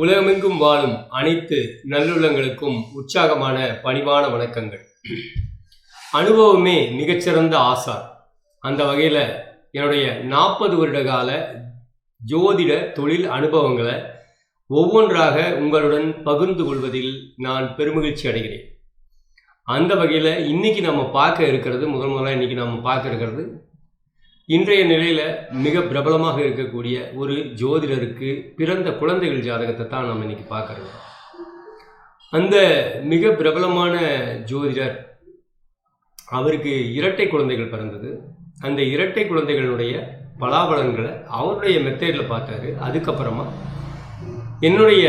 உலகமெங்கும் வாழும் அனைத்து நல்லுள்ளங்களுக்கும் உற்சாகமான பணிவான வணக்கங்கள். அனுபவமே மிகச்சிறந்த ஆசார். அந்த வகையில் என்னுடைய நாற்பது வருட கால ஜோதிட தொழில் அனுபவங்களை ஒவ்வொன்றாக உங்களுடன் பகிர்ந்து கொள்வதில் நான் பெருமகிழ்ச்சி அடைகிறேன். அந்த வகையில் இன்னைக்கு நம்ம பார்க்க இருக்கிறது முதல் முதல்ல இன்னைக்கு நம்ம பார்க்க இருக்கிறது இன்றைய நிலையில் மிக பிரபலமாக இருக்கக்கூடிய ஒரு ஜோதிடருக்கு பிறந்த குழந்தைகள் ஜாதகத்தை தான் நம்ம இன்னைக்கு பார்க்குறோம் அந்த மிக பிரபலமான ஜோதிடர் அவருக்கு இரட்டை குழந்தைகள் பிறந்தது. அந்த இரட்டை குழந்தைகளுடைய பலாபலன்களை அவருடைய மெத்தேடில் பார்த்தாரு. அதுக்கப்புறமா என்னுடைய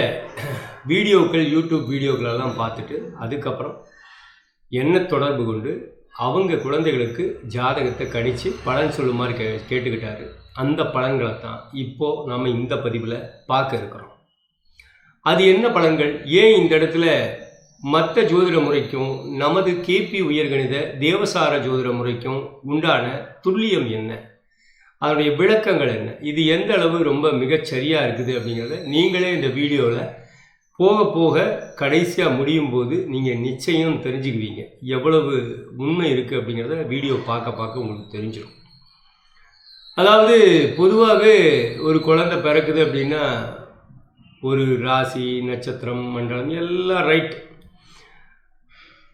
வீடியோக்கள் யூடியூப் வீடியோக்களெல்லாம் பார்த்துட்டு அதுக்கப்புறம் என்ன தொடர்பு கொண்டு அவங்க குழந்தைகளுக்கு ஜாதகத்தை கணித்து பலன் சொல்லுமாறு கே கேட்டுக்கிட்டாரு. அந்த பலன்களை தான் இப்போது நம்ம இந்த பதிவில் பார்க்க இருக்கிறோம். அது என்ன பலன்கள்? ஏன் இந்த இடத்துல மற்ற ஜோதிட முறைக்கும் நமது கேபி உயர்கணித தேவசார ஜோதிட முறைக்கும் உண்டான துல்லியம் என்ன? அதனுடைய விளக்கங்கள் என்ன? இது எந்த அளவு ரொம்ப மிகச்சரியாக இருக்குது அப்படிங்கிறத நீங்களே இந்த வீடியோவில் போக போக கடைசியாக முடியும் போது நீங்கள் நிச்சயம் தெரிஞ்சுக்குவீங்க. எவ்வளவு உண்மை இருக்குது அப்படிங்கிறத வீடியோ பார்க்க பார்க்க உங்களுக்கு தெரிஞ்சிடும் அதாவது பொதுவாகவே ஒரு குழந்தை பிறக்குது அப்படின்னா ஒரு ராசி நட்சத்திரம் மண்டலம் எல்லாம் ரைட்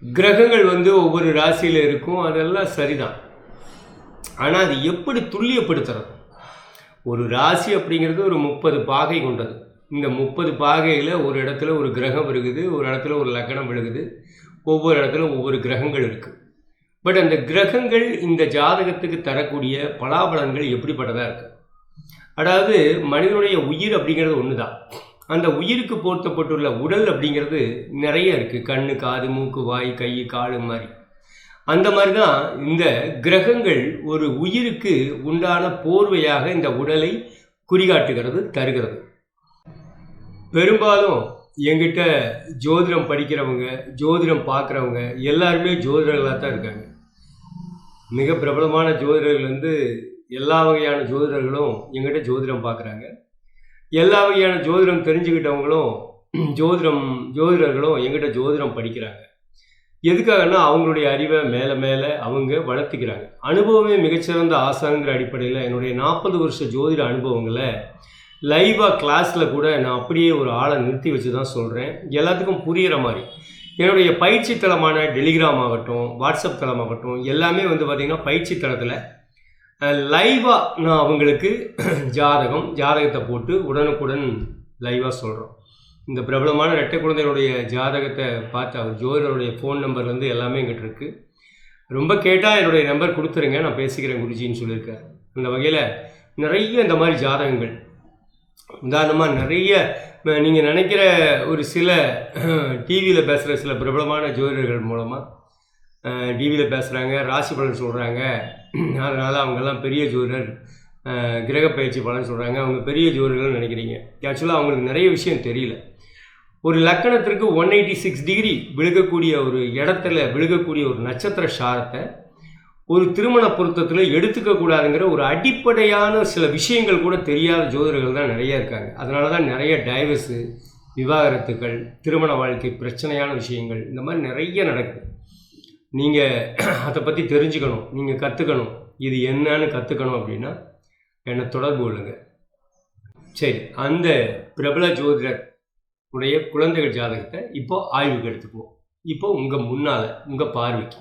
கிரகங்கள் வந்து ஒவ்வொரு ராசியில் இருக்கும் அதெல்லாம் சரிதான். ஆனால் அது எப்படி துல்லியப்படுத்துறது? ஒரு ராசி அப்படிங்கிறது ஒரு முப்பது பாகை கொண்டது. இந்த முப்பது பாகையில் ஒரு இடத்துல ஒரு கிரகம் இருக்குது ஒரு இடத்துல ஒரு லக்கணம் விழுகுது. ஒவ்வொரு இடத்துல ஒவ்வொரு கிரகங்கள் இருக்குது பட் அந்த கிரகங்கள் இந்த ஜாதகத்துக்கு தரக்கூடிய பலாபலன்கள் எப்படிப்பட்டதாக இருக்குது அதாவது மனிதனுடைய உயிர் அப்படிங்கிறது ஒன்று தான் அந்த உயிருக்கு போர்த்தப்பட்டுள்ள உடல் அப்படிங்கிறது நிறைய இருக்குது கண் காது மூக்கு வாய் கை காலு மாதிரி. அந்த மாதிரி தான் இந்த கிரகங்கள் ஒரு உயிருக்கு உண்டான போர்வையாக இந்த உடலை குறிகாட்டுகிறது தருகிறது. பெரும்பாலும் எங்கிட்ட ஜோதிடம் படிக்கிறவங்க ஜோதிடம் பார்க்குறவங்க எல்லாருமே ஜோதிடர்களாக தான் இருக்காங்க. மிக பிரபலமான ஜோதிடர்கள் வந்து எல்லா வகையான ஜோதிடர்களும் எங்கிட்ட ஜோதிடம் பார்க்குறாங்க. எல்லா வகையான ஜோதிடம் தெரிஞ்சுக்கிட்டவங்களும் ஜோதிடம் ஜோதிடர்களும் எங்கிட்ட ஜோதிடம் படிக்கிறாங்க. எதுக்காகனா அவங்களுடைய அறிவை மேலே மேலே அவங்க வளர்த்துக்கிறாங்க. அனுபவமே மிகச்சிறந்த ஆசாங்கிற அடிப்படையில் என்னுடைய நாற்பது வருஷ ஜோதிட அனுபவங்களை லைவாக கிளாஸில் கூட நான் அப்படியே ஒரு ஆளை நிறுத்தி வச்சு தான் சொல்கிறேன் எல்லாத்துக்கும் புரிகிற மாதிரி. என்னுடைய பயிற்சி தளமான டெலிகிராம் ஆகட்டும் வாட்ஸ்அப் தளமாகட்டும் எல்லாமே வந்து பார்த்திங்கன்னா பயிற்சி தளத்தில் லைவாக நான் அவங்களுக்கு ஜாதகம் ஜாதகத்தை போட்டு உடனுக்குடன் லைவாக சொல்கிறோம் இந்த பிரபலமான ரெட்டை குழந்தைகளுடைய ஜாதகத்தை பார்த்து அவர் ஜோதிடருடைய ஃபோன் நம்பர்லேருந்து எல்லாமே எங்கிட்ட இருக்குது ரொம்ப கேட்டால் என்னுடைய நம்பர் கொடுத்துருங்க நான் பேசிக்கிறேன் குருஜின்னு சொல்லியிருக்காரு. அந்த வகையில் நிறைய இந்த மாதிரி ஜாதகங்கள். உதாரணமாக நிறைய நீங்கள் நினைக்கிற ஒரு சில டிவியில் பேசுகிற சில பிரபலமான ஜோதிடர்கள் மூலமாக டிவியில் பேசுகிறாங்க ராசி பலன் சொல்கிறாங்க அதனால் அவங்கெல்லாம் பெரிய ஜோதிடர் கிரக பயிற்சி பலன் சொல்கிறாங்க அவங்க பெரிய ஜோதிடர்கள் நினைக்கிறீங்க. ஆக்சுவலாக அவங்களுக்கு நிறைய விஷயம் தெரியல. ஒரு லக்கணத்திற்கு ஒன் எயிட்டி சிக்ஸ் டிகிரி விழுகக்கூடிய ஒரு இடத்துல விழுகக்கூடிய ஒரு நட்சத்திர சாரத்தை ஒரு திருமண பொருத்தத்தில் எடுத்துக்க கூடாதுங்கிற ஒரு அடிப்படையான சில விஷயங்கள் கூட தெரியாத ஜோதிடர்கள் தான் நிறைய இருக்காங்க. அதனால தான் நிறைய டைவர்ஸு விவாகரத்துக்கள் திருமண வாழ்க்கை பிரச்சனையான விஷயங்கள் இந்த மாதிரி நிறைய நடக்குது. நீங்கள் அதை பற்றி தெரிஞ்சுக்கணும் நீங்கள் கற்றுக்கணும் இது என்னன்னு கற்றுக்கணும் அப்படின்னா என்னை தொடர்பு கொள்ளுங்கள் சரி அந்த பிரபல ஜோதிடர் உடைய குழந்தைகள் ஜாதகத்தை இப்போ ஆய்வுக்கு எடுத்துக்குவோம். இப்போ உங்கள் முன்னால் உங்கள் பார்வைக்கு.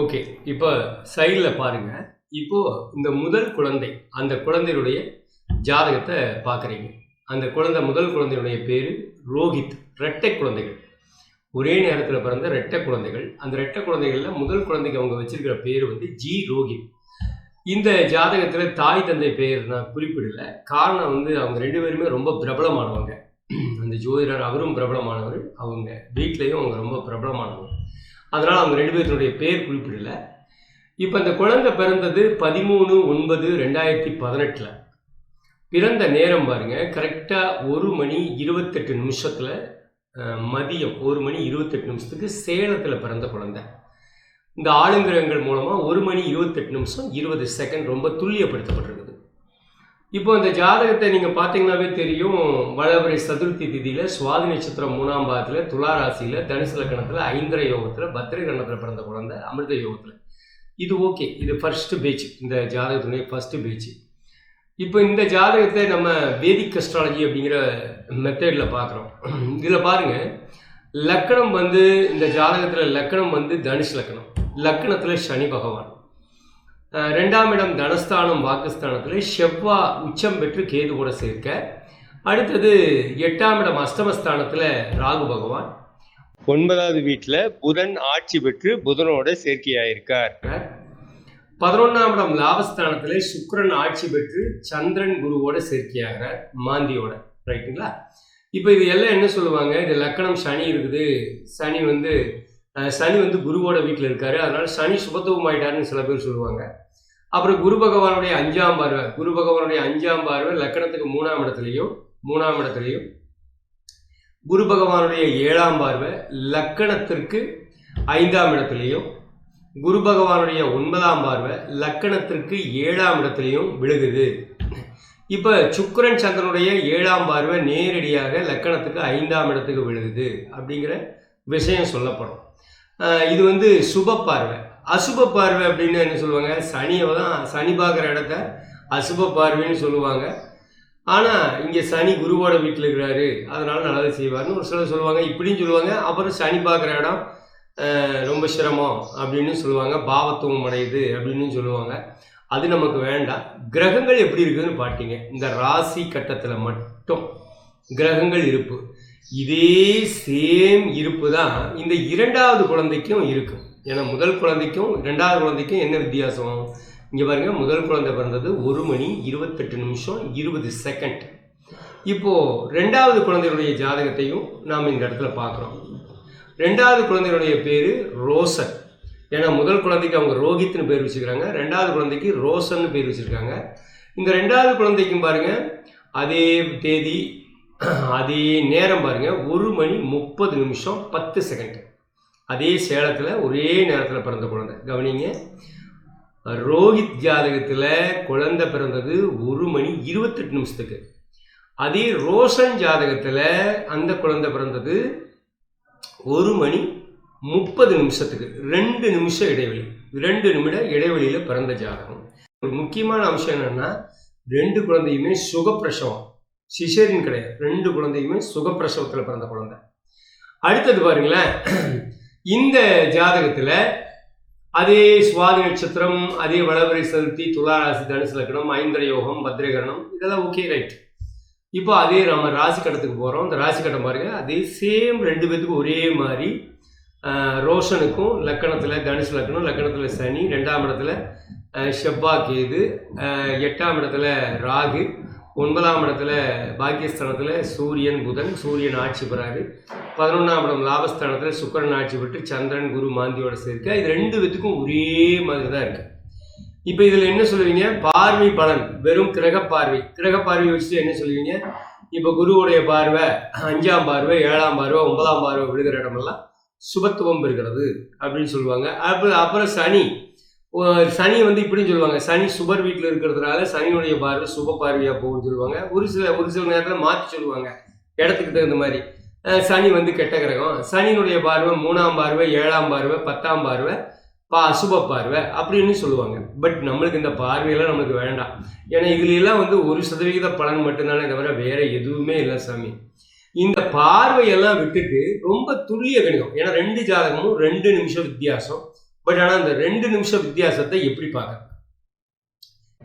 ஓகே இப்போ சைடில் பாருங்கள் இப்போ இந்த முதல் குழந்தை அந்த குழந்தையுடைய ஜாதகத்தை பார்க்குறீங்க. அந்த குழந்தை முதல் குழந்தையுடைய பேர் ரோஹித் ரெட்டை குழந்தைகள். ஒரே நேரத்தில் பிறந்த ரெட்டை குழந்தைகள். அந்த ரெட்டை குழந்தைகளில் முதல் குழந்தைக்கு அவங்க வச்சிருக்கிற பேர் வந்து ஜி ரோஹித். இந்த ஜாதகத்தில் தாய் தந்தை பெயர் நான் குறிப்பிடல. காரணம் வந்து அவங்க ரெண்டு பேருமே ரொம்ப பிரபலமானவங்க. அந்த ஜோதிடர் அவரும் பிரபலமானவர். அவங்க வீட்லேயும் அவங்க ரொம்ப பிரபலமானவங்க. அதனால் அவங்க ரெண்டு பேர்த்தினுடைய பேர் குறிப்பிடல. இப்போ இந்த குழந்தை பிறந்தது பதிமூணு ஒன்பது ரெண்டாயிரத்தி பதினெட்டில். பிறந்த நேரம் பாருங்கள் கரெக்டாக ஒரு மணி இருபத்தெட்டு நிமிஷத்தில் மதியம் ஒரு மணி இருபத்தெட்டு நிமிஷத்துக்கு சேலத்தில் பிறந்த குழந்தை. இந்த ஆளுங்கிரகங்கள் மூலமாக ஒரு மணி இருபத்தெட்டு நிமிஷம் இருபது செகண்ட் ரொம்ப துல்லியப்படுத்தப்பட்டிருக்கு. இப்போ இந்த ஜாதகத்தை நீங்கள் பார்த்தீங்கன்னாவே தெரியும். வளவரை சதுர்த்தி திதியில் சுவாதி நட்சத்திரம் மூணாம் பாகத்தில் துலா ராசியில் தனுசு லக்கணத்தில் ஐந்திர யோகத்தில் பத்திரை கணத்தில் பிறந்த குழந்தை அமிர்த யோகத்தில். இது ஓகே. இது ஃபர்ஸ்ட் பேட்ச் இந்த ஜாதகத்துடைய ஃபர்ஸ்ட்டு பேட்ச் இப்போ இந்த ஜாதகத்தை நம்ம வேதிக் அஸ்ட்ராலஜி அப்படிங்கிற மெத்தடில் பார்க்குறோம். இதில் பாருங்கள் லக்கணம் வந்து இந்த ஜாதகத்தில் லக்கணம் வந்து தனுஷ் லக்கணம். லக்கணத்தில் சனி பகவான். ரெண்டாம் இடம் தனஸ்தானம் வாக்குஸ்தானத்தில் செவ்வா உச்சம் பெற்று கேது கூட சேர்க்க. அடுத்தது எட்டாம் இடம் அஷ்டமஸ்தானத்தில் ராகு பகவான். ஒன்பதாவது வீட்டில் புதன் ஆட்சி பெற்று புதனோட சேர்க்கையாயிருக்கார். பதினொன்றாம் இடம் லாபஸ்தானத்தில் சுக்கிரன் ஆட்சி பெற்று சந்திரன் குருவோட சேர்க்கையாகிறார் மாந்தியோட. ரைட்டுங்களா? இப்போ இது எல்லாம் என்ன சொல்லுவாங்க? இது லக்கணம் சனி இருக்குது. சனி வந்து சனி வந்து குருவோட வீட்டில் இருக்காரு. அதனால சனி சுபத்துவம் ஆயிட்டாருன்னு சில பேர் சொல்லுவாங்க. அப்புறம் குரு பகவானுடைய அஞ்சாம் பார்வை. குரு பகவானுடைய அஞ்சாம் பார்வை லக்கணத்துக்கு மூணாம் இடத்துலையும் மூணாம் இடத்துலையும். குரு பகவானுடைய ஏழாம் பார்வை லக்கணத்திற்கு ஐந்தாம் இடத்துலையும். குரு பகவானுடைய ஒன்பதாம் பார்வை லக்கணத்திற்கு ஏழாம் இடத்துலையும் விழுகுது. இப்போ சுக்கரன் சந்திரனுடைய ஏழாம் பார்வை நேரடியாக லக்கணத்துக்கு ஐந்தாம் இடத்துக்கு விழுகுது அப்படிங்கிற விஷயம் சொல்லப்படும். இது வந்து சுப பார்வை. அசுப பார்வை அப்படின்னு என்ன சொல்லுவாங்க? சனியை தான் சனி பார்க்குற இடத்த அசுப பார்வைன்னு சொல்லுவாங்க. ஆனால் இங்கே சனி குருவோட வீட்டில் இருக்கிறாரு. அதனால நல்லது செய்வார்னு ஒரு சிலர் சொல்லுவாங்க. இப்படின்னு சொல்லுவாங்க. அப்புறம் சனி பார்க்குற இடம் ரொம்ப சிரமம் அப்படின்னு சொல்லுவாங்க. பாவத்துவம் அடையுது அப்படின்னு சொல்லுவாங்க. அது நமக்கு வேண்டாம். கிரகங்கள் எப்படி இருக்குதுன்னு பார்த்தீங்க இந்த ராசி கட்டத்தில் மட்டும் கிரகங்கள் இருப்பு. இதே சேம் இருப்பு தான் இந்த இரண்டாவது குழந்தைக்கும் இருக்கும் ஏன்னா முதல் குழந்தைக்கும் ரெண்டாவது குழந்தைக்கும் என்ன வித்தியாசம்? இங்கே பாருங்கள் முதல் குழந்தை பிறந்தது ஒரு மணி இருபத்தெட்டு நிமிஷம் இருபது செகண்ட் இப்போ ரெண்டாவது குழந்தையுடைய ஜாதகத்தையும் நாம் இந்த இடத்துல பார்க்குறோம். ரெண்டாவது குழந்தையுடைய பேர் ரோசன். ஏன்னா முதல் குழந்தைக்கு அவங்க ரோஹித்னு பேர் வச்சுக்கிறாங்க ரெண்டாவது குழந்தைக்கு ரோசன்னு பேர் வச்சுருக்காங்க. இந்த ரெண்டாவது குழந்தைக்கும் பாருங்க அதே தேதி அதே நேரம் பாருங்கள் ஒரு மணி முப்பது நிமிஷம் பத்து செகண்ட் அதே சேலத்தில் ஒரே நேரத்தில் பிறந்த குழந்தை. கவனிங்க. ரோஹித் ஜாதகத்தில் குழந்தை பிறந்தது ஒரு மணி இருபத்தெட்டு நிமிஷத்துக்கு. அதே ரோஷன் ஜாதகத்தில் அந்த குழந்தை பிறந்தது ஒரு மணி முப்பது நிமிஷத்துக்கு. ரெண்டு நிமிஷம் இடைவெளி. ரெண்டு நிமிட இடைவெளியில் பிறந்த ஜாதகம். ஒரு முக்கியமான அம்சம் என்னென்னா ரெண்டு குழந்தையுமே சுகப்பிரசவம். சிசேரின் கிடையாது. ரெண்டு குழந்தையுமே சுகப்பிரசவத்தில் பிறந்த குழந்தை. அடுத்தது பாருங்களேன். இந்த ஜாதகத்தில் அதே சுவாதி நட்சத்திரம் அதே வளவரை சதுர்த்தி துளாராசி தனுசு லக்னம் ஐந்திர யோகம் பத்ரகரணம் இதெல்லாம் ஓகே ரைட் இப்போ அதே நம்ம ராசி கட்டத்துக்கு போகிறோம் இந்த ராசி கட்டம் பாருங்கள் அதே சேம் ரெண்டு பேத்துக்கும் ஒரே மாதிரி ரோஷனுக்கும் லக்கணத்தில் தனுசு லக்கணம் லக்கணத்தில் சனி ரெண்டாம் இடத்துல செவ்வா செவ்வாய் கேது எட்டாம் இடத்துல ராகு ஒன்பதாம் இடத்துல பாக்கியஸ்தானத்தில் சூரியன் புதன் சூரியன் ஆட்சி பெறாரு பதினொன்றாம் இடம் லாபஸ்தானத்தில் சுக்கரன் ஆட்சி பெற்று சந்திரன் குரு மாந்தியோட சேர்க்க. இது ரெண்டு வித்துக்கும் ஒரே மாதிரி தான் இருக்கு. இப்போ இதில் என்ன சொல்லுவீங்க? பார்வை பலன் வெறும் கிரக பார்வை கிரக பார்வை வச்சுட்டு என்ன சொல்லுவீங்க? இப்போ குருவுடைய பார்வை அஞ்சாம் பார்வை ஏழாம் பார்வை ஒன்பதாம் பார்வை விழுகிற இடமெல்லாம் சுபத்துவம் பெறுகிறது அப்படின்னு சொல்லுவாங்க. அப்புறம் அப்புறம் சனி சனி வந்து இப்படின்னு சொல்லுவாங்க. சனி சுபர் வீட்டில் இருக்கிறதுனால சனியுடைய பார்வை சுப பார்வையாக போகும்னு சொல்லுவாங்க. ஒரு சில ஒரு சில நேரத்தில் மாற்றி சொல்லுவாங்க. இடத்துக்கு தகுந்த மாதிரி. சனி வந்து கெட்ட கிரகம். சனியினுடைய பார்வை மூணாம் பார்வை ஏழாம் பார்வை பத்தாம் பார்வை பா அசுப பார்வை அப்படின்னு சொல்லுவாங்க. பட் நம்மளுக்கு இந்த பார்வையெல்லாம் நம்மளுக்கு வேண்டாம். ஏன்னா இதுலெல்லாம் வந்து ஒரு சதவிகித பலன் மட்டும்தானே தவிர வேற எதுவுமே இல்லை சாமி. இந்த பார்வையெல்லாம் விட்டுட்டு ரொம்ப துல்லிய கணிதம். ஏன்னா ரெண்டு ஜாதகமும் ரெண்டு நிமிஷம் வித்தியாசம். பட் ஆனால் இந்த ரெண்டு நிமிஷம் வித்தியாசத்தை எப்படி பார்க்க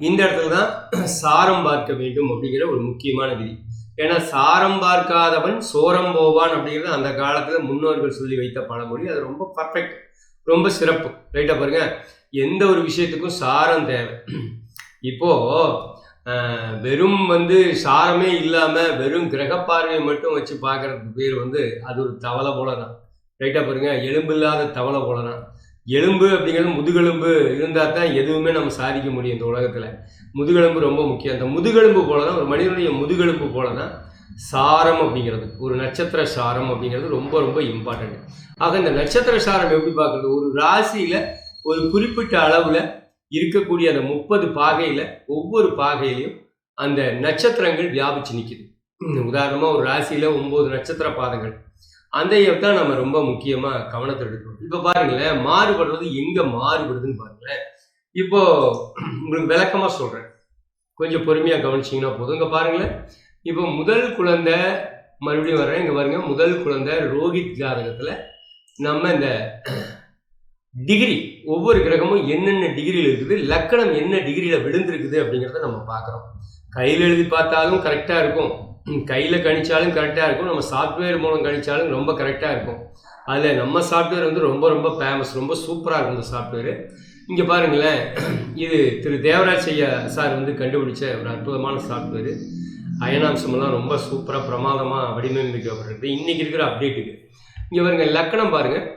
இந்த இடத்துல தான் சாரம் பார்க்க வேண்டும் அப்படிங்கிற ஒரு முக்கியமான விதி. ஏன்னா சாரம் பார்க்காதவன் சோரம் போவான் அப்படிங்கிறது அந்த காலத்தில் முன்னோர்கள் சொல்லி வைத்த பழமொழி. அது ரொம்ப பர்ஃபெக்ட் ரொம்ப சிறப்பு. ரைட்டாக பாருங்க. எந்த ஒரு விஷயத்துக்கும் சாரம் தேவை. இப்போ வெறும் வந்து சாரமே இல்லாமல் வெறும் கிரக பார்வையை மட்டும் வச்சு பார்க்கறதுக்கு பேர் வந்து அது ஒரு தவளை போல தான் ரைட்டாக பாருங்க. எலும்பு இல்லாத தவளை போல தான் எலும்பு அப்படிங்கிறது முதுகெலும்பு இருந்தால் தான் எதுவுமே நம்ம சாதிக்க முடியும் இந்த உலகத்தில். முதுகெலும்பு ரொம்ப முக்கியம். அந்த முதுகெலும்பு போல தான் ஒரு மனிதனுடைய முதுகெலும்பு போல தான் சாரம் அப்படிங்கிறது. ஒரு நட்சத்திர சாரம் அப்படிங்கிறது ரொம்ப ரொம்ப இம்பார்ட்டன்ட் ஆக இந்த நட்சத்திர சாரம் எப்படி பார்க்குறது? ஒரு ராசியில் ஒரு குறிப்பிட்ட அளவில் இருக்கக்கூடிய அந்த முப்பது பாகையில் ஒவ்வொரு பாகையிலையும் அந்த நட்சத்திரங்கள் வியாபிச்சு நிற்குது உதாரணமாக ஒரு ராசியில் ஒம்பது நட்சத்திர பாதங்கள். அந்த தான் நம்ம ரொம்ப முக்கியமாக கவனத்தை எடுக்கணும். இப்ப பாருங்களேன் மாறுபடுறது எங்கே மாறுபடுதுன்னு பாருங்களேன். இப்போ உங்களுக்கு விளக்கமாக சொல்கிறேன் கொஞ்சம் பொறுமையாக கவனிச்சிங்கன்னா போதும். இங்கே பாருங்களேன். இப்போ முதல் குழந்தை மறுபடியும் வர்றேன். இங்கே பாருங்க முதல் குழந்தை ரோஹித் ஜாதகத்துல நம்ம இந்த டிகிரி ஒவ்வொரு கிரகமும் என்னென்ன டிகிரியில் இருக்குது லக்கணம் என்ன டிகிரியில் விழுந்திருக்குது அப்படிங்கிறத நம்ம பார்க்குறோம். கையில் எழுதி பார்த்தாலும் கரெக்டாக இருக்கும். கையில் கணிச்சாலும் கரெக்டாக இருக்கும். நம்ம சாஃப்ட்வேர் மூலம் கணிச்சாலும் ரொம்ப கரெக்டாக இருக்கும். அதில் நம்ம சாஃப்ட்வேர் வந்து ரொம்ப ரொம்ப ஃபேமஸ் ரொம்ப சூப்பராக இருக்கும் இந்த சாஃப்ட்வேர் இங்கே பாருங்களேன். இது திரு தேவராஜ் ஐயா சார் வந்து கண்டுபிடிச்ச ஒரு அற்புதமான சாஃப்ட்வேர் அயனாம்சமெல்லாம் ரொம்ப சூப்பராக பிரமாதமாக வடிவமைக்கப்பட்டிருக்கு. இன்றைக்கி இருக்கிற அப்டேட்டுக்கு இங்கே பாருங்க லக்கணம் பாருங்கள்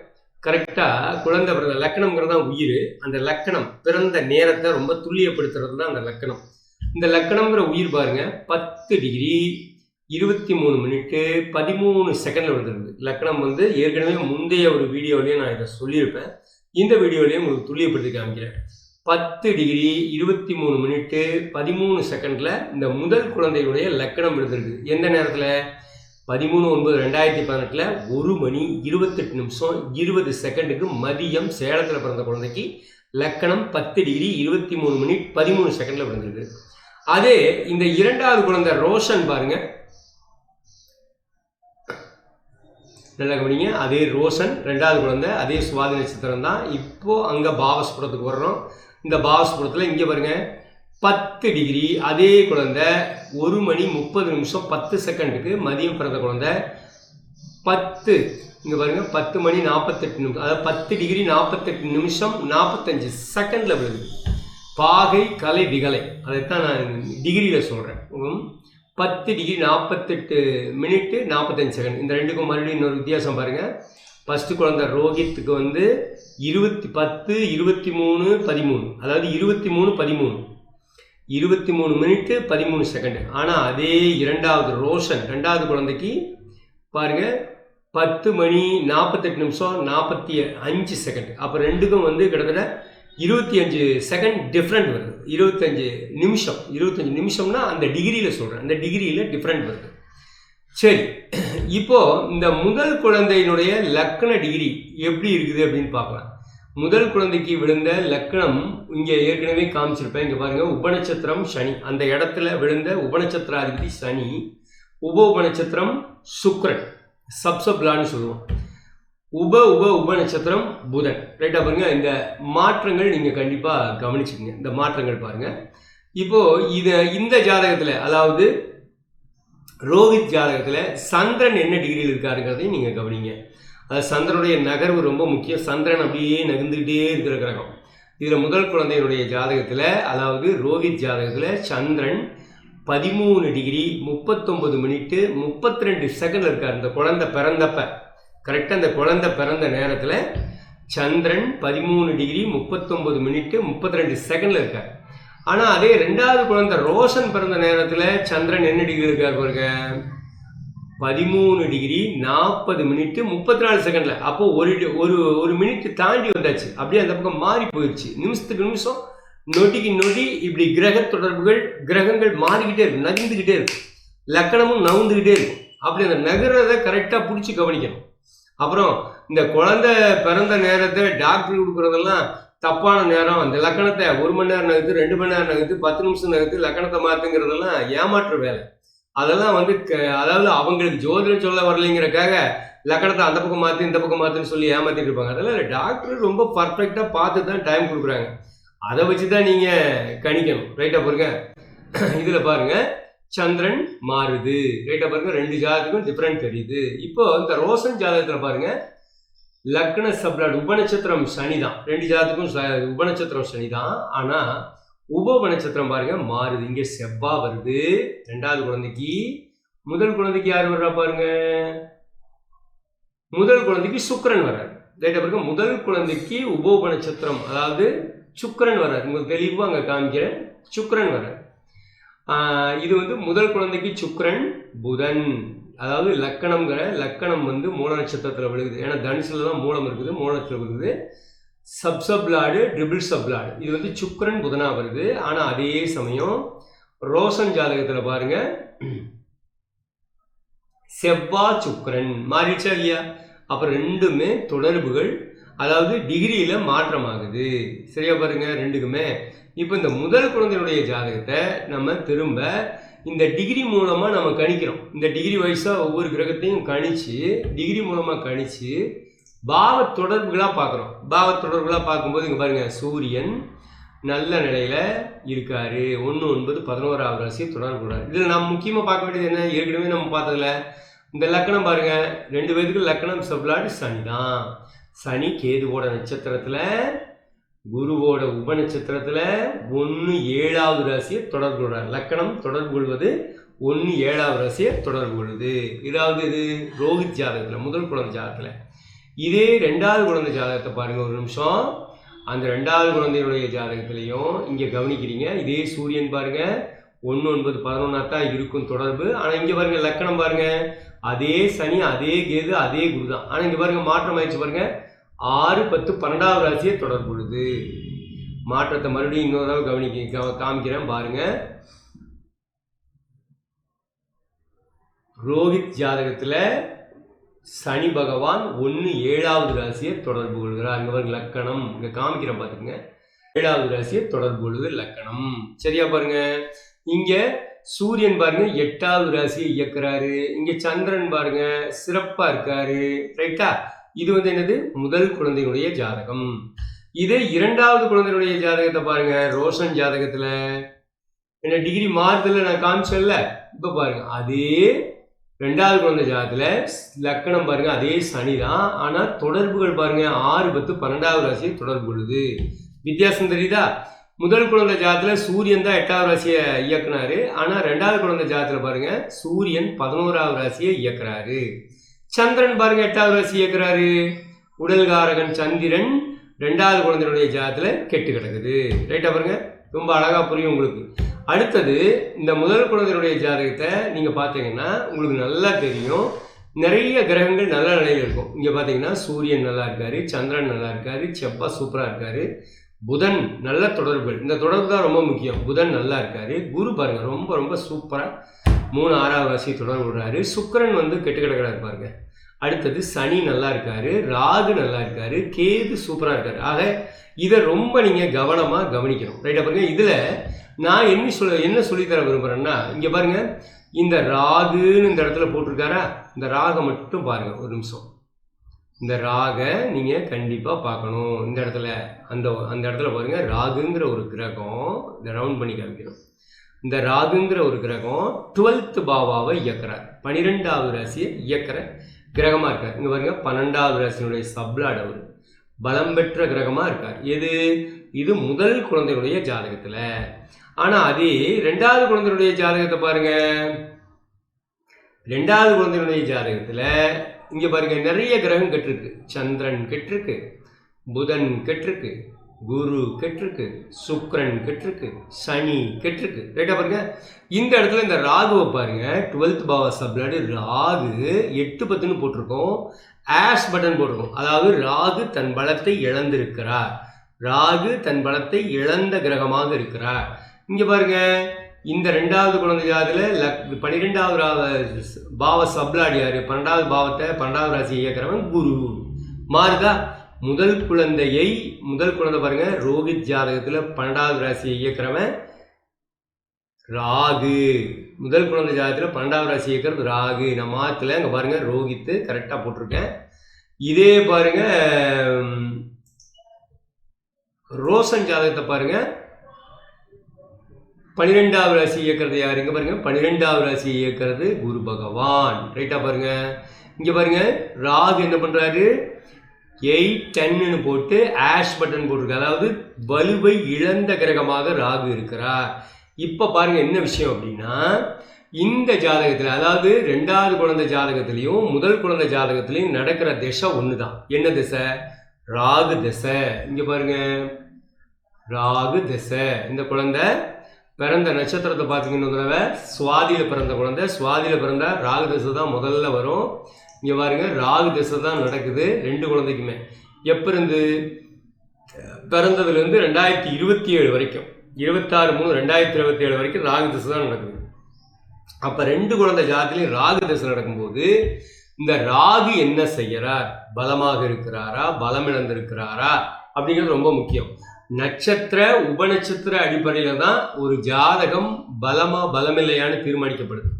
கரெக்டாக குழந்தை பிறந்த லக்கணம்ங்கிறது தான் உயிர். அந்த லக்கணம் பிறந்த நேரத்தை ரொம்ப துல்லியப்படுத்துறது தான் அந்த லக்கணம். இந்த லக்கணம்ங்கிற உயிர் பாருங்கள் பத்து டிகிரி இருபத்தி மூணு மினிட்டு பதிமூணு செகண்டில் விழுந்துருது லக்கணம் வந்து ஏற்கனவே முந்தைய ஒரு வீடியோலையும் நான் இதை சொல்லியிருப்பேன். இந்த வீடியோலையும் உங்களுக்கு துல்லியப்படுத்தி காமிக்கிறேன். பத்து டிகிரி இருபத்தி மூணு மினிட்டு பதிமூணு செகண்டில் இந்த முதல் குழந்தையுடைய லக்கணம் விழுந்திருக்கு. எந்த நேரத்தில்? பதிமூணு ஒன்பது ரெண்டாயிரத்தி பதினெட்டில் ஒரு மணி இருபத்தெட்டு நிமிஷம் இருபது செகண்டுக்கு மதியம் சேலத்தில் பிறந்த குழந்தைக்கு லக்கணம் பத்து டிகிரி இருபத்தி மூணு மினிட் பதிமூணு செகண்டில் விழுந்திருக்கு. அதே இந்த இரண்டாவது குழந்தை ரோஷன் பாருங்கள் நல்லா கவனிங்க அதே ரோஷன் ரெண்டாவது குழந்தை அதே சுவாதி நட்சத்திரம் தான். இப்போது அங்கே பாவஸ்புரத்துக்கு வர்றோம். இந்த பாவஸ்புரத்தில் இங்கே பாருங்கள் பத்து டிகிரி அதே குழந்தை ஒரு மணி முப்பது நிமிஷம் பத்து செகண்டுக்கு மதியம் பிறந்த குழந்தை. பத்து இங்கே பாருங்க பத்து மணி நாற்பத்தெட்டு நிமிஷம் அதாவது பத்து டிகிரி நாற்பத்தெட்டு நிமிஷம் நாற்பத்தஞ்சு செகண்டில் விழுது. பாகை கலை விகலை. அதைத்தான் நான் டிகிரியில் சொல்கிறேன் பத்து டிகிரி நாற்பத்தெட்டு மினிட்டு நாற்பத்தஞ்சு செகண்ட் இந்த ரெண்டுக்கும் மறுபடியும் இன்னொரு வித்தியாசம் பாருங்கள் ஃபஸ்ட்டு குழந்தை ரோஹித்துக்கு வந்து இருபத்தி பத்து இருபத்தி மூணு பதிமூணு. அதாவது இருபத்தி மூணு பதிமூணு. இருபத்தி மூணு மினிட்டு பதிமூணு செகண்டு ஆனால் அதே இரண்டாவது ரோஷன் ரெண்டாவது குழந்தைக்கு பாருங்கள் பத்து மணி நாற்பத்தெட்டு நிமிஷம் நாற்பத்தி அஞ்சு செகண்ட் அப்போ ரெண்டுக்கும் வந்து கிட்டத்தட்ட இருபத்தி அஞ்சு செகண்ட் டிஃப்ரெண்ட் வருது. இருபத்தஞ்சு நிமிஷம் இருபத்தஞ்சி நிமிஷம்னா அந்த டிகிரியில் சொல்கிறேன் அந்த டிகிரியில் டிஃப்ரெண்ட் வருது. சரி இப்போது இந்த முதல் குழந்தையினுடைய லக்கண டிகிரி எப்படி இருக்குது அப்படின்னு பார்க்கலாம். முதல் குழந்தைக்கு விழுந்த லக்கணம் இங்கே ஏற்கனவே காமிச்சிருப்பேன். இங்கே பாருங்கள் உபநட்சத்திரம் சனி. அந்த இடத்துல விழுந்த உபநட்சத்திராதிபதி சனி உப உபநட்சத்திரம் சுக்ரன். சப்சப்லான்னு சொல்லுவோம். உப உப உப நட்சத்திரம் புதன். ரைட்டாக பாருங்கள் இந்த மாற்றங்கள் நீங்கள் கண்டிப்பாக கவனிச்சுக்கங்க. இந்த மாற்றங்கள் பாருங்கள் இப்போது இதை இந்த ஜாதகத்தில் அதாவது ரோஹித் ஜாதகத்தில் சந்திரன் என்ன டிகிரியில் இருக்காருங்கிறதையும் நீங்கள் கவனிங்க. அது சந்திரனுடைய நகர்வு ரொம்ப முக்கியம். சந்திரன் அப்படியே நகர்ந்துக்கிட்டே இருக்கிற கிரகம். இதில் முதல் குழந்தையினுடைய ஜாதகத்தில் அதாவது ரோஹித் ஜாதகத்தில் சந்திரன் பதிமூணு டிகிரி முப்பத்தொம்பது மினிட்டு முப்பத்தி ரெண்டு செகண்ட் இருக்கார். இந்த குழந்தை பிறந்தப்ப. கரெக்டாக அந்த குழந்தை பிறந்த நேரத்தில் சந்திரன் பதிமூணு டிகிரி முப்பத்தொம்பது மினிட்டு முப்பத்தி ரெண்டு செகண்டில் இருக்கார். ஆனால் அதே ரெண்டாவது குழந்தை ரோஷன் பிறந்த நேரத்தில் சந்திரன் என்ன டிகிரி இருக்கார் பாருங்க? பதிமூணு டிகிரி நாற்பது மினிட்டு முப்பத்தி நாலு செகண்டில் அப்போது ஒரு ஒரு ஒரு மினிட் தாண்டி வந்தாச்சு. அப்படியே அந்த பக்கம் மாறி போயிடுச்சு நிமிஷத்துக்கு நிமிஷம் நொடிக்கு நொடி இப்படி கிரக தொடர்புகள் கிரகங்கள் மாறிக்கிட்டே இருக்கும் நகர்ந்துக்கிட்டே இருக்கும். லக்கணமும் நவுந்துக்கிட்டே இருக்கும். அப்படி அந்த நகரதை கரெக்டாக பிடிச்சி கவனிக்கணும். அப்புறம் இந்த குழந்தை பிறந்த நேரத்தை டாக்டர் கொடுக்குறதெல்லாம் தப்பான நேரம். அந்த லக்கணத்தை ஒரு மணி நேரம் நகர்த்து ரெண்டு மணி நேரம் நகர்த்து பத்து நிமிஷம் நகர்த்து லக்கணத்தை மாற்றுங்கிறதெல்லாம் ஏமாற்று வேலை. அதெல்லாம் வந்து அதாவது அவங்களுக்கு ஜோதிடம் சொல்ல வரலைங்கிறக்காக லக்கணத்தை அந்த பக்கம் மாற்றி இந்த பக்கம் மாற்றுன்னு சொல்லி ஏமாற்றிட்டு இருப்பாங்க. அதெல்லாம் டாக்டர் ரொம்ப பர்ஃபெக்டாக பார்த்து தான் டைம் கொடுக்குறாங்க. அதை வச்சு தான் நீங்கள் கணிக்கணும் ரைட்டாக பாருங்க. இதில் பாருங்கள் சந்திரன் மாறுது. ரைட்டாக பாருங்க ரெண்டு ஜாதகத்துக்கும் டிஃப்ரெண்ட் தெரியுது. இப்போ இந்த ரோசன் ஜாதகத்தில் பாருங்க லக்ன சப்ளாட் உபநட்சத்திரம் சனி தான் ரெண்டு ஜாதத்துக்கும் உபநட்சத்திரம் சனி தான் ஆனால் உப நட்சத்திரம் பாருங்க மாறுது. இங்கே செவ்வா வருது. ரெண்டாவது குழந்தைக்கு முதல் குழந்தைக்கு யார் வர்றா பாருங்க? முதல் குழந்தைக்கு சுக்கரன் வர்றாரு. ரைட்டாக பாருங்க முதல் குழந்தைக்கு உபோப நட்சத்திரம் அதாவது சுக்கரன் வர்றாரு. உங்களுக்கு தெளிவாக அங்கே காமிக்கிறேன். சுக்கரன் வர்றாரு. இது வந்து முதல் குழந்தைக்கு சுக்ரன் புதன். அதாவது லக்கணம்ங்கிற லக்கணம் வந்து மூல நட்சத்திரத்தில் விழுகுது. ஏன்னா தனுசில் தான் மூலம் இருக்குது மூலத்தில் விழுகுது. சப் சப்லாடு ட்ரிபிள் சப்லாடு இது வந்து சுக்கரன் புதனாக வருது. ஆனால் அதே சமயம் ரோஷன் ஜாதகத்தில் பாருங்க. செவ்வா சுக்ரன் மாறிடுச்சா இல்லையா? அப்புறம் ரெண்டுமே தொடர்புகள் அதாவது டிகிரியில் மாற்றமாகுது. சரியா பாருங்க ரெண்டுக்குமே. இப்போ இந்த முதல் குழந்தையுடைய ஜாதகத்தை நம்ம திரும்ப இந்த டிகிரி மூலமாக நம்ம கணிக்கிறோம். இந்த டிகிரி வைஸாக ஒவ்வொரு கிரகத்தையும் கணிச்சு டிகிரி மூலமாக கணிச்சு பாவ தொடர்புகளாக பார்க்குறோம். பாவ தொடர்புகளாக பார்க்கும்போது இங்கே பாருங்கள் சூரியன் நல்ல நிலையில் இருக்கார். ஒன்று ஒன்பது பதினோராவது ராசி தொடர்புறாரு இதில் நம்ம முக்கியமாக பார்க்க வேண்டியது என்ன? ஏற்கனவே நம்ம பார்த்ததில்ல இந்த லக்கணம் பாருங்கள் ரெண்டு பேருக்கு லக்கணம் சப்ளாடு சனி தான். சனி கேதுவோட நட்சத்திரத்தில் குருவோட உப நட்சத்திரத்தில் ஒன்று ஏழாவது ராசியை தொடர்பு கொள்கிறார் லக்கணம் தொடர்பு கொள்வது ஒன்று ஏழாவது ராசியை தொடர்பு கொள்வது இதாவது இது ரோஹித் ஜாதகத்தில் முதல் குழந்தை ஜாதகத்தில். இதே ரெண்டாவது குழந்தை ஜாதகத்தை பாருங்கள் ஒரு நிமிஷம். அந்த ரெண்டாவது குழந்தையுடைய ஜாதகத்திலையும் இங்கே கவனிக்கிறீங்க. இதே சூரியன் பாருங்க ஒன்று ஒன்பது பதினொன்னா தான் இருக்கும் தொடர்பு. ஆனால் இங்கே பாருங்கள் லக்கணம் பாருங்கள் அதே சனி அதே கேது அதே குரு தான் ஆனால் இங்கே பாருங்க மாற்றம் ஆயிடுச்சு பாருங்க. ஆறு பத்து பன்னெண்டாவது ராசியை தொடர்பு மாற்றத்தை மறுபடியும் இன்னொரு தடவை கவனிக்க காமிக்கிறேன் பாருங்க. ரோஹித் ஜாதகத்தில் சனி பகவான் ஒன்று ஏழாவது ராசியை தொடர்பு கொள்கிறார் இங்கே பாருங்க லக்கணம். இங்கே காமிக்கிறேன் பார்த்துக்குங்க. ஏழாவது ராசியை தொடர்பு கொள்வது லக்கணம். சரியா பாருங்க. இங்கே சூரியன் பாருங்க எட்டாவது ராசியை இயக்குறாரு. இங்கே சந்திரன் பாருங்க சிறப்பாக இருக்காரு. ரைட்டா இது வந்து என்னது? முதல் குழந்தையினுடைய ஜாதகம். இதே இரண்டாவது குழந்தையினுடைய ஜாதகத்தை பாருங்க ரோஷன் ஜாதகத்தில். என்ன டிகிரி மாறுதல நான் காமிச்சல இப்போ பாருங்க அதே ரெண்டாவது குழந்தை ஜாதகத்தில் லக்கணம் பாருங்க அதே சனி தான் ஆனால் தொடர்புகள் பாருங்க ஆறு பத்து பன்னெண்டாவது ராசியை தொடர்பு கொள்ளுது. வித்தியாசம் தெரியுதா? முதல் குழந்தை ஜாதத்தில் சூரியன் தான் எட்டாவது ராசியை இயக்குனாரு. ஆனால் ரெண்டாவது குழந்தை ஜாதத்தில் பாருங்க சூரியன் பதினோராவது ராசியை இயக்குறாரு. சந்திரன் பாருங்க எட்டாவது ராசி இயக்குறாரு. உடல்காரகன் சந்திரன் ரெண்டாவது குழந்தையுடைய ஜாதத்தில் கெட்டு கிடக்குது. ரைட்டாக பாருங்க? ரொம்ப அழகாக புரியும் உங்களுக்கு. அடுத்தது இந்த முதல் குழந்தையுடைய ஜாதகத்தை நீங்கள் பார்த்தீங்கன்னா உங்களுக்கு நல்லா தெரியும். நிறைய கிரகங்கள் நல்ல நிலையில் இருக்கும். இங்கே பார்த்தீங்கன்னா சூரியன் நல்லா இருக்காரு சந்திரன் நல்லா இருக்காரு செவ்வாய் சூப்பராக இருக்காரு. புதன் நல்ல தொடர்புகள் இந்த தொடர்பு தான் ரொம்ப முக்கியம். புதன் நல்லா இருக்காரு. குரு பாருங்க ரொம்ப ரொம்ப சூப்பராக மூணு ஆறாவது ராசி தொடர்பு விடுறாரு. சுக்கிரன் வந்து கெட்டு கிடக்கிறாரு பாருங்க. அடுத்தது சனி நல்லா இருக்காரு. ராகு நல்லா இருக்காரு. கேது சூப்பராக இருக்காரு. ஆக இதை ரொம்ப நீங்கள் கவனமாக கவனிக்கணும். ரைட்டா பாருங்க? இதில் நான் என்ன சொல்ல என்ன சொல்லித்தர விரும்புகிறேன்னா இங்கே பாருங்க. இந்த ராகுன்னு இந்த இடத்துல போட்டிருக்காரா? இந்த ராகை மட்டும் பாருங்க ஒரு நிமிஷம். இந்த ராகை நீங்கள் கண்டிப்பாக பார்க்கணும். இந்த இடத்துல அந்த அந்த இடத்துல பாருங்க ராகுங்கிற ஒரு கிரகம் இந்த ரவுண்ட் பண்ணி காமிக்கணும். இந்த ராகுங்கிற ஒரு கிரகம் டுவெல்த் பாவாவை இயக்கிறார். பனிரெண்டாவது ராசியை இயக்கிற கிரகமாக இருக்கார். இங்கே பாருங்கள் பன்னெண்டாவது ராசியினுடைய சப்லாட் அவர். பலம் பெற்ற கிரகமாக இருக்கார். எது? இது முதல் குழந்தையுடைய ஜாதகத்தில். ஆனால் அதே ரெண்டாவது குழந்தையுடைய ஜாதகத்தை பாருங்கள் ரெண்டாவது குழந்தையுடைய ஜாதகத்தில் இங்கே பாருங்க நிறைய கிரகம் கெட்டிருக்கு. சந்திரன் கெட்டிருக்கு புதன் கெட்டிருக்கு குரு கெட்டிருக்கு சுக்ரன் கெட்டிருக்கு சனி கெட்டிருக்கு. ரைட்டாக பாருங்க? இந்த இடத்துல இந்த ராகுவை பாருங்க டுவெல்த் பாவ சப்ளாடு ராகு எட்டு பத்துன்னு போட்டிருக்கோம். ஆஷ் பட்டன் போட்டிருக்கோம். அதாவது ராகு தன் பலத்தை இழந்திருக்கிறார். ராகு தன் பலத்தை இழந்த கிரகமாக இருக்கிறார். இங்கே பாருங்க இந்த ரெண்டாவது குழந்தை ஜாதத்தில் லக் பன்னிரெண்டாவது ராவ பாவ சப்ளாட் பன்னெண்டாவது பாவத்தை பன்னெண்டாவது ராசி இயக்கிறவன் குரு. மாறுதா? முதல் குழந்தையை முதல் குழந்தை பாருங்க ரோஹித் ஜாதகத்தில் பன்னெண்டாவது ராசியை இயக்கிறவன் ராகு. முதல் குழந்தை ஜாதகத்தில் பன்னெண்டாவது ராசி இயக்கிறது ராகு. நான் மாற்றல அங்கே பாருங்க ரோஹித்து கரெக்டாக போட்டிருக்கேன். இதே பாருங்கள் ரோஷன் ஜாதகத்தை பாருங்கள் பன்னிரெண்டாவது ராசி இயக்கிறது யார்? இங்கே பாருங்க பன்னிரெண்டாவது ராசி இயக்கிறது குரு பகவான். ரைட்டா பாருங்க. இங்க பாருங்க ராகு என்ன பண்றாரு? எயிட் டென்னு போட்டு ஆஷ் பட்டன் போட்டிருக்கு. அதாவது வலுவை இழந்த கிரகமாக ராகு இருக்கிறார். இப்போ பாருங்க என்ன விஷயம் அப்படின்னா இந்த ஜாதகத்தில் அதாவது ரெண்டாவது குழந்தை ஜாதகத்திலையும் முதல் குழந்தை ஜாதகத்திலையும் நடக்கிற திசை ஒன்று தான் என்ன திசை? ராகு திசை. இங்கே பாருங்க ராகு திசை. இந்த குழந்தை பிறந்த நட்சத்திரத்தை பார்த்தீங்கன்னா தடவை சுவாதியில் பிறந்த குழந்தை சுவாதியில் பிறந்த ராகு திசை தான் முதல்ல வரும். இங்கே பாருங்க ராகு திசை தான் நடக்குது ரெண்டு குழந்தைக்குமே. எப்போ இருந்து? பிறந்ததுலேருந்து ரெண்டாயிரத்தி இருபத்தி ஏழு வரைக்கும். இருபத்தாறு மூணு ரெண்டாயிரத்தி இருபத்தி ஏழு வரைக்கும் ராகு திசை தான் நடக்குது. அப்போ ரெண்டு குழந்தை ஜாதத்துலையும் ராகு திசை நடக்கும்போது இந்த ராகு என்ன செய்கிறார் பலமாக இருக்கிறாரா? பலம் இழந்திருக்கிறாரா அப்படிங்கிறது ரொம்ப முக்கியம். நட்சத்திர உபநட்சத்திர அடிப்படையில் தான் ஒரு ஜாதகம் பலமா பலமில்லையான்னு தீர்மானிக்கப்படுது.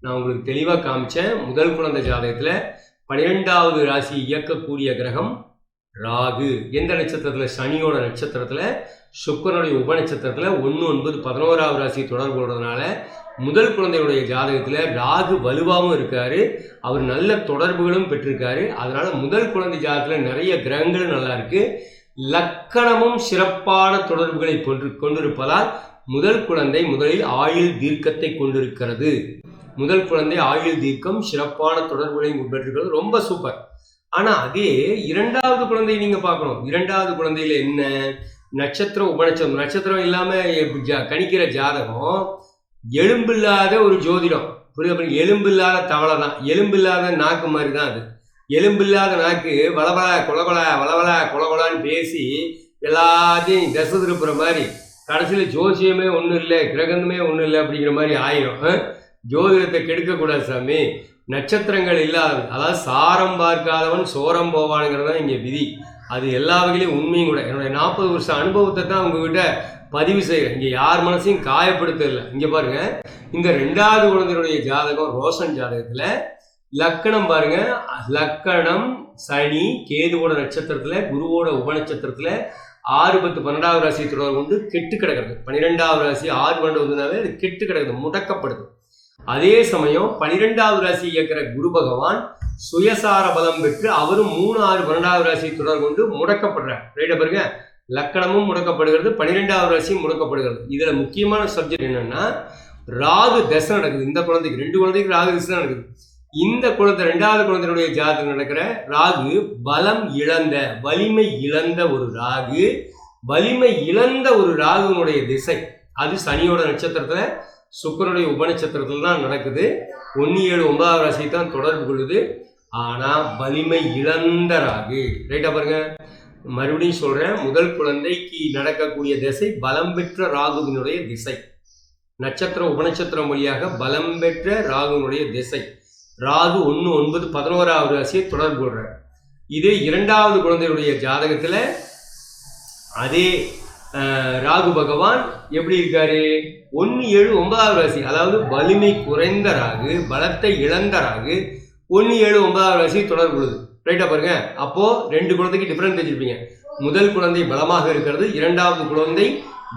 நான் உங்களுக்கு தெளிவாக காமிச்சேன். முதல் குழந்தை ஜாதகத்தில் பன்னிரெண்டாவது ராசி இயக்கக்கூடிய கிரகம் ராகு. எந்த நட்சத்திரத்தில்? சனியோட நட்சத்திரத்தில் சுக்கரனுடைய உபநட்சத்திரத்தில் ஒன்று ஒன்பது பதினோராவது ராசி தொடர்பு கொள்றதுனால முதல் குழந்தையுடைய ஜாதகத்தில் ராகு வலுவாகவும் இருக்காரு. அவர் நல்ல தொடர்புகளும் பெற்றிருக்காரு. அதனால முதல் குழந்தை ஜாதகத்தில் நிறைய கிரகங்களும் நல்லா இருக்குது லக்கணமும் சிறப்பான தொடர்புகளை கொண்டு கொண்டிருப்பதால் முதல் குழந்தை முதலில் ஆயுள் தீர்க்கத்தை கொண்டிருக்கிறது. முதல் குழந்தை ஆயுள் தீர்க்கம் சிறப்பான தொடர்புகளையும் கொண்டிருக்கிறது ரொம்ப சூப்பர். ஆனால் அதே இரண்டாவது குழந்தையை நீங்கள் பார்க்கணும். இரண்டாவது குழந்தையில என்ன? நட்சத்திரம் உபநட்சத்திரம். நட்சத்திரம் இல்லாமல் கணிக்கிற ஜாதகம் எலும்பில்லாத ஒரு ஜோதிடம். புரியுது? எலும்பில்லாத தவளை தான். எலும்பில்லாத நாக்கு மாதிரி தான் அது. எலும்பில்லாத நாக்கு வளவள கொலகொல வளவள கொலகொலான்னு பேசி எல்லாத்தையும் தசை திருப்புற மாதிரி கடைசியில் ஜோசியமே ஒன்றும் இல்லை கிரகந்தமே ஒன்றும் இல்லை அப்படிங்கிற மாதிரி ஆயிரும். ஜோதிடத்தை கெடுக்கக்கூடாது சாமி. நட்சத்திரங்கள் இல்லாத அதாவது சாரம் பார்க்காதவன் சோரம் போவானுங்கிறது தான் இங்கே விதி. அது எல்லா வகையிலையும் உண்மையும் கூட. என்னுடைய நாற்பது வருஷம் அனுபவத்தை தான் உங்ககிட்ட பதிவு செய்கிறேன் இங்கே யார் மனசையும் காயப்படுத்தல. இங்கே பாருங்கள் இந்த ரெண்டாவது குழந்தையுடைய ஜாதகம் ரோஷன் ஜாதகத்தில் லக்கணம் பாருங்க. லக்கணம் சனி கேதுவோட நட்சத்திரத்தில் குருவோட உபநட்சத்திரத்தில் ஆறு பத்து பன்னெண்டாவது ராசி தொடர்பு கொண்டு கெட்டு கிடக்கிறது. பன்னிரெண்டாவது ராசி ஆறு பன்னெண்டாவதுனாவே அது கெட்டு கிடக்குது முடக்கப்படுது. அதே சமயம் பனிரெண்டாவது ராசி இயக்கிற குரு பகவான் சுயசார பலம் பெற்று அவரும் மூணு ஆறு பன்னெண்டாவது ராசி தொடர் கொண்டு முடக்கப்படுறார். ரைட்டா பாருங்க. லக்கணமும் முடக்கப்படுகிறது பன்னிரெண்டாவது ராசியும் முடக்கப்படுகிறது. இதுல முக்கியமான சப்ஜெக்ட் என்னன்னா ராகு தசை நடக்குது. இந்த குழந்தைக்கு ரெண்டு குழந்தைக்கு ராகு தசை நடக்குது. இந்த குழந்தை ரெண்டாவது குழந்தையுடைய ஜாதகம் நடக்கிற ராகு பலம் இழந்த வலிமை இழந்த ஒரு ராகு. வலிமை இழந்த ஒரு ராகுனுடைய திசை அது சனியோட நட்சத்திரத்தில் சுக்கரனுடைய உபநட்சத்திரத்தில் தான் நடக்குது. ஒன்று ஏழு ஒன்பதாவது ராசி தான் தொடர்பு கொள்ளுது. ஆனால் வலிமை இழந்த ராகு. ரைட்டா பாருங்க. மறுபடியும் சொல்கிறேன் முதல் குழந்தைக்கு நடக்கக்கூடிய திசை பலம் பெற்ற ராகுவினுடைய திசை. நட்சத்திரம் உபநட்சத்திரம் வழியாக பலம் பெற்ற ராகுவினுடைய திசை. ராகு ஒன்று ஒன்பது பதினோராவது ராசியை தொடர்பு கொள்றார். இதே இரண்டாவது குழந்தையுடைய ஜாதகத்தில் அதே ராகு பகவான் எப்படி இருக்காரு? ஒன்று ஏழு ஒன்பதாவது ராசி அதாவது வலிமை குறைந்த ராகு பலத்தை இழந்த ராகு ஒன்று ஏழு ஒன்பதாவது ராசி தொடர்பு கொள்ளுது. ரைட்டா பாருங்க. அப்போ ரெண்டு குழந்தைக்கு டிஃப்ரெண்ட் தெரிஞ்சிருப்பீங்க. முதல் குழந்தை பலமாக இருக்கிறது இரண்டாவது குழந்தை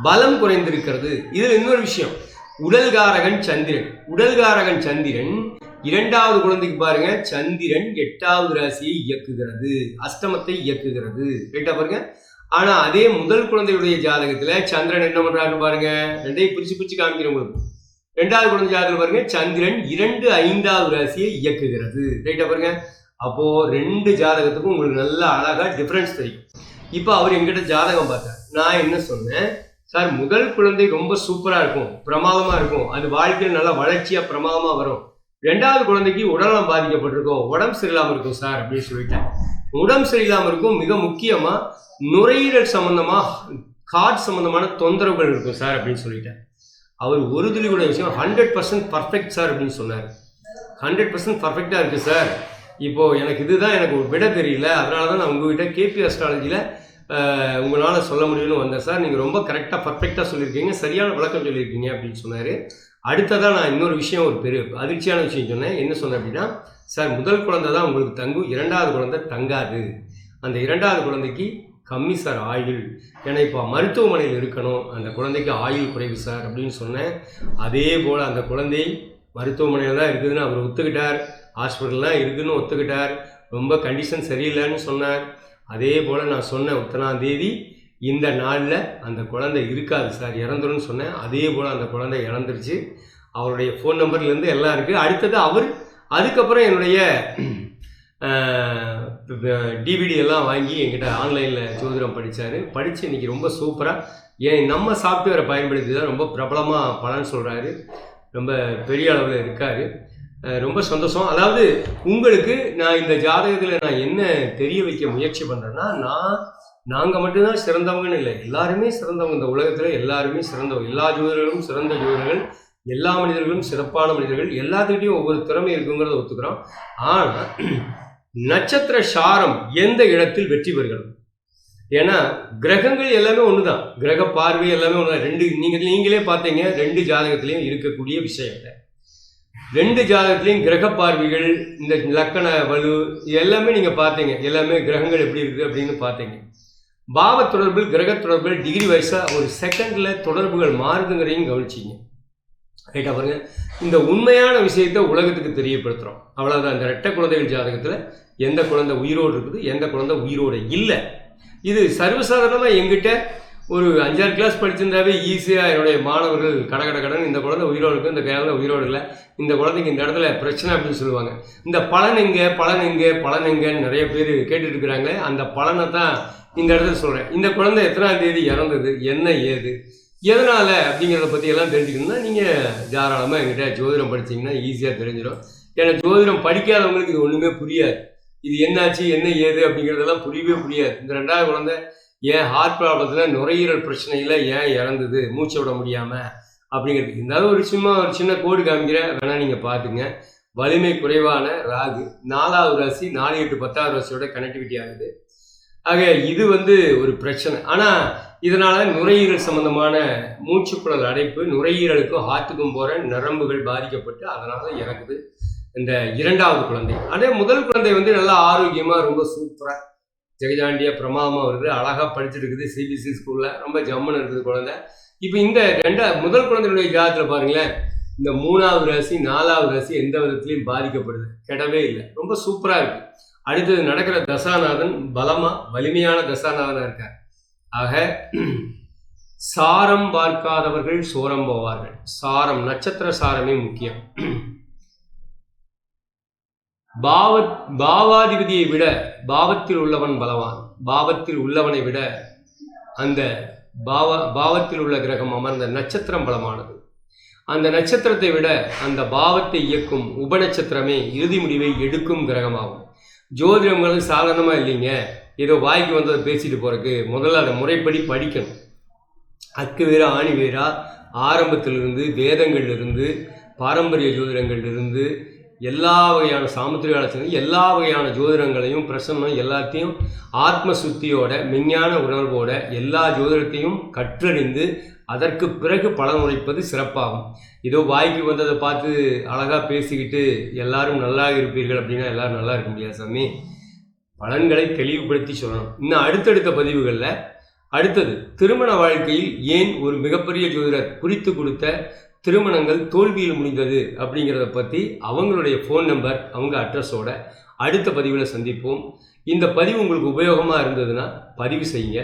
பலம் குறைந்திருக்கிறது. இதில் இன்னொரு விஷயம். உடல்காரகன் சந்திரன். உடல்காரகன் சந்திரன் இரண்டாவது குழந்தைக்கு பாருங்க. சந்திரன் எட்டாவது ராசியை இயக்குகிறது. அஷ்டமத்தை இயக்குகிறது. கேட்டா பாருங்க. ஆனா அதே முதல் குழந்தையுடைய ஜாதகத்துல சந்திரன் என்ன பண்றாருன்னு பாருங்க. ரெண்டையும் பிரிச்சு பிரிச்சு காமிக்கிறேன் உங்களுக்கு. ரெண்டாவது குழந்தை ஜாதகம் பாருங்க. சந்திரன் இரண்டு ஐந்தாவது ராசியை இயக்குகிறது. ரைட்டா பாருங்க. அப்போ ரெண்டு ஜாதகத்துக்கும் உங்களுக்கு நல்ல அழகா டிஃபரன்ஸ் தெரியும். இப்போ அவர் எங்கிட்ட ஜாதகம் பார்த்தார். நான் என்ன சொன்னேன்? சார் முதல் குழந்தை ரொம்ப சூப்பரா இருக்கும் பிரமாதமா இருக்கும். அது வாழ்க்கையில் நல்லா வளர்ச்சியா பிரமாதமா வரும். ரெண்டாவது குழந்தைக்கு உடல்நலம் பாதிக்கப்பட்டிருக்கும். உடம்பு சரியில்லாமல் இருக்கும் சார் அப்படின்னு சொல்லிட்டேன். உடம்பு சரியில்லாமல் இருக்கும் மிக முக்கியமா நுரையீரல் சம்பந்தமா கார்ட் சம்பந்தமான தொந்தரவுகள் இருக்கும் சார் அப்படின்னு சொல்லிட்டேன். அவர் ஒரு துளி கூட விஷயம் ஹண்ட்ரட் பர்சன்ட் பர்ஃபெக்ட் சார் அப்படின்னு சொன்னார். ஹண்ட்ரட் பர்சன்ட் பர்ஃபெக்டாக இருக்குது சார். இப்போது எனக்கு இதுதான் எனக்கு ஒரு விட தெரியல. அதனால தான் நான் உங்ககிட்ட கேபி அஸ்ட்ராலஜியில் உங்களால் சொல்ல முடியும்னு வந்தேன் சார். நீங்கள் ரொம்ப கரெக்டாக பர்ஃபெக்டாக சொல்லியிருக்கீங்க. சரியான விளக்கம் சொல்லியிருக்கீங்க அப்படின்னு சொன்னார். அடுத்ததாக நான் இன்னொரு விஷயம் ஒரு பெரிய அதிர்ச்சியான விஷயம் சொன்னேன். என்ன சொன்னேன் அப்படின்னா சார் முதல் குழந்தை தான் உங்களுக்கு தங்கும் இரண்டாவது குழந்தை தங்காது. அந்த இரண்டாவது குழந்தைக்கு கம்மி சார் ஆயுள். ஏன்னா இப்போ மருத்துவமனையில் இருக்கணும். அந்த குழந்தைக்கு ஆயுள் குறைவு சார் அப்படின்னு சொன்னேன். அதே போல் அந்த குழந்தை மருத்துவமனையில் தான் இருக்குதுன்னு அவர் ஒத்துக்கிட்டார். ஹாஸ்பிட்டல்லாம் இருக்குதுன்னு ஒத்துக்கிட்டார். ரொம்ப கண்டிஷன் சரியில்லைன்னு சொன்னார். அதே போல் நான் சொன்னேன் உத்தனாம் தேதி இந்த நாளில் அந்த குழந்தை இருக்காது சார் இறந்துருன்னு சொன்னேன். அதே போல் அந்த குழந்தை இறந்துருச்சு. அவருடைய ஃபோன் நம்பர்லேருந்து எல்லாம் இருக்குது அடுத்தது அவர் அதுக்கப்புறம் என்னுடைய டிவிடி எல்லாம் வாங்கி என்கிட்ட ஆன்லைனில் ஜோதிடம் படித்தார் படித்து இன்னைக்கு ரொம்ப சூப்பராக ஏன் நம்ம சாஃப்ட்வேரை பயன்படுத்தி தான் ரொம்ப பிரபலமாக பலன் சொல்கிறாரு ரொம்ப பெரிய அளவில் இருக்கார். ரொம்ப சந்தோஷம். அதாவது உங்களுக்கு நான் இந்த ஜாதகத்தில் நான் என்ன தெரிய வைக்க முயற்சி பண்ணுறேன்னா நான் நாங்கள் மட்டும்தான் சிறந்தவங்கன்னு இல்லை. எல்லாருமே சிறந்தவங்க. இந்த உலகத்தில் எல்லாருமே சிறந்தவங்க. எல்லா ஜோதிடர்களும் சிறந்த ஜோதிடர்கள். எல்லா மனிதர்களும் சிறப்பான மனிதர்கள். எல்லாத்துக்கிட்டையும் ஒவ்வொரு திறமை இருக்குங்கிறத ஒத்துக்கிறோம். ஆனால் நட்சத்திர சாரம் எந்த இடத்தில் வெற்றி பெறுகிறது? ஏன்னா கிரகங்கள் எல்லாமே ஒன்று தான் கிரக பார்வை எல்லாமே ஒன்று தான் ரெண்டு நீங்கள் நீங்களே பார்த்தீங்க ரெண்டு ஜாதகத்திலையும் இருக்கக்கூடிய விஷயம். ரெண்டு ஜாதகத்துலேயும் கிரக பார்வைகள் இந்த லக்கண வலு இது எல்லாமே நீங்கள் பார்த்தீங்க. எல்லாமே கிரகங்கள் எப்படி இருக்குது அப்படின்னு பார்த்தீங்க. பாவ தொடர்பில் கிரக தொடர்பில் டிகிரி வைஸாக ஒரு செகண்டில் தொடர்புகள் மாறுதுங்கிறதையும் கவனிச்சிங்க. ரைட்டாக பாருங்கள் இந்த உண்மையான விஷயத்தை உலகத்துக்கு தெரியப்படுத்துகிறோம் அவ்வளோதான் இந்த ரெட்டை குழந்தைகள் ஜாதகத்தில் எந்த குழந்தை உயிரோடு இருக்குது எந்த குழந்தை உயிரோடு இல்லை. இது சர்வசாதாரணமாக எங்கிட்ட ஒரு அஞ்சாறு கிளாஸ் படிச்சிருந்தாவே ஈஸியாக என்னுடைய மாணவர்கள் கட கட கடன் இந்த குழந்தை உயிரோடு இருக்குது இந்த குழந்தை உயிரோடு இல்லை இந்த குழந்தைக்கு இந்த இடத்துல பிரச்சனை அப்படின்னு சொல்லுவாங்க. இந்த பலன் எங்க பலன் எங்க பலன் இங்கேன்னு நிறைய பேர் கேட்டுட்டு இருக்கிறாங்க அந்த பலனை தான் இந்த இடத்துல சொல்கிறேன் இந்த குழந்தை எத்தனாம் தேதி இறந்தது என்ன ஏது எதனால் அப்படிங்கிறத பற்றி எல்லாம் தெரிஞ்சுக்கணும்னா நீங்கள் தாராளமாக எங்கிட்ட ஜோதிடம் படித்தீங்கன்னா ஈஸியாக தெரிஞ்சிடும். ஏன்னா ஜோதிடம் படிக்காதவங்களுக்கு இது ஒன்றுமே புரியாது. இது என்னாச்சு என்ன ஏது அப்படிங்கிறதெல்லாம் புரியவே புரியாது. இந்த ரெண்டாவது குழந்தை ஏன் ஹார்ட் ப்ராப்ளத்தில் நுரையீரல் பிரச்சனையில் ஏன் இறந்தது? மூச்சு விட முடியாமல் அப்படிங்கிறது. இருந்தாலும் ஒரு சும்மா ஒரு சின்ன கோடு காமிக்கிறேன் வேணால் நீங்கள் பார்த்துங்க. வலிமை குறைவான ராகு நாலாவது ராசி நாலு எட்டு பத்தாவது ராசியோட கனெக்டிவிட்டி ஆகுது. ஆக இது வந்து ஒரு பிரச்சனை. ஆனால் இதனால் நுரையீரல் சம்மந்தமான மூச்சுக்குழல் அடைப்பு நுரையீரலுக்கும் ஹார்ட்டுக்கும் போகிற நரம்புகள் பாதிக்கப்பட்டு அதனால் இறக்குது இந்த இரண்டாவது குழந்தை. அதே முதல் குழந்தை வந்து நல்லா ஆரோக்கியமாக ரொம்ப சூப்பராக ஜெகஜாண்டிய பிரமாதமாக இருக்குது அழகாக படிச்சுட்டு இருக்குது சிபிஎஸ்சி ஸ்கூலில் ரொம்ப ஜம்முன்னு இருக்குது குழந்தை. இப்போ இந்த ரெண்டா முதல் குழந்தையுடைய ஜாதத்தில் பாருங்களேன் இந்த மூணாவது ராசி நாலாவது ராசி எந்த விதத்துலையும் பாதிக்கப்படுது. கெடவே இல்லை. ரொம்ப சூப்பராக இருக்குது அடுத்தது நடக்கிற தசாநாதன் பலமாக வலிமையான தசாநாதனாக இருக்கார். ஆக சாரம் பார்க்காதவர்கள் சோரம் போவார்கள். சாரம் நட்சத்திர சாரமே முக்கியம். பாவ பாவாதிபதியை விட பாவத்தில் உள்ளவன் பலவான். பாவத்தில் உள்ளவனை விட அந்த பாவ பாவத்தில் உள்ள கிரகம் அமர்ந்த நட்சத்திரம் பலமானது. அந்த நட்சத்திரத்தை விட அந்த பாவத்தை இயக்கும் உபநட்சத்திரமே இறுதி முடிவை எடுக்கும் கிரகமாகும். ஜோதிடங்கள் சாதாரணமாக இல்லைங்க. ஏதோ வாய்க்கு வந்ததை பேசிட்டு போகிறதுக்கு முதல்ல அதை முறைப்படி படிக்கணும். அக்கு வேறா ஆணி வேறா ஆரம்பத்திலிருந்து வேதங்கள்லிருந்து பாரம்பரிய ஜோதிடங்கள்லிருந்து எல்லா வகையான சாமுத்திரிக ஆலோசனை எல்லா வகையான ஜோதிடங்களையும் பிரசன்னம் எல்லாத்தையும் ஆத்ம சுத்தியோட மெஞ்ஞான உணர்வோட எல்லா ஜோதிடத்தையும் கற்றறிந்து அதற்கு பிறகு பலன் உழைப்பது சிறப்பாகும். ஏதோ வாய்க்கு வந்ததை பார்த்து அழகாக பேசிக்கிட்டு எல்லாரும் நல்லா இருப்பீர்கள் அப்படின்னா எல்லாரும் நல்லா இருக்க முடியாது சாமி. பலன்களை தெளிவுபடுத்தி சொல்லணும். இன்னும் அடுத்தடுத்த பதிவுகளில் அடுத்தது திருமண வாழ்க்கையில் ஏன் ஒரு மிகப்பெரிய ஜோதிடர் குறித்து கொடுத்த திருமணங்கள் தோல்வியில் முடிந்தது அப்படிங்கிறத பற்றி அவங்களுடைய ஃபோன் நம்பர் அவங்க அட்ரஸோட அடுத்த பதிவில் சந்திப்போம். இந்த பதிவு உங்களுக்கு உபயோகமாக இருந்ததுன்னா பதிவு செய்யுங்க.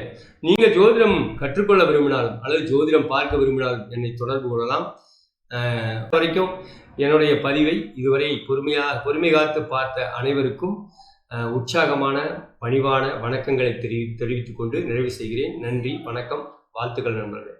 நீங்கள் ஜோதிடம் கற்றுக்கொள்ள விரும்பினாலும் அல்லது ஜோதிடம் பார்க்க விரும்பினாலும் என்னை தொடர்பு கொள்ளலாம். வரைக்கும் என்னுடைய பதிவை இதுவரை பொறுமையாக பொறுமை காத்து பார்த்த அனைவருக்கும் உற்சாகமான பணிவான வணக்கங்களை தெரிவி தெரிவித்துக்கொண்டு நிறைவு செய்கிறேன். நன்றி வணக்கம் வாழ்த்துக்கள் நண்பர்களே.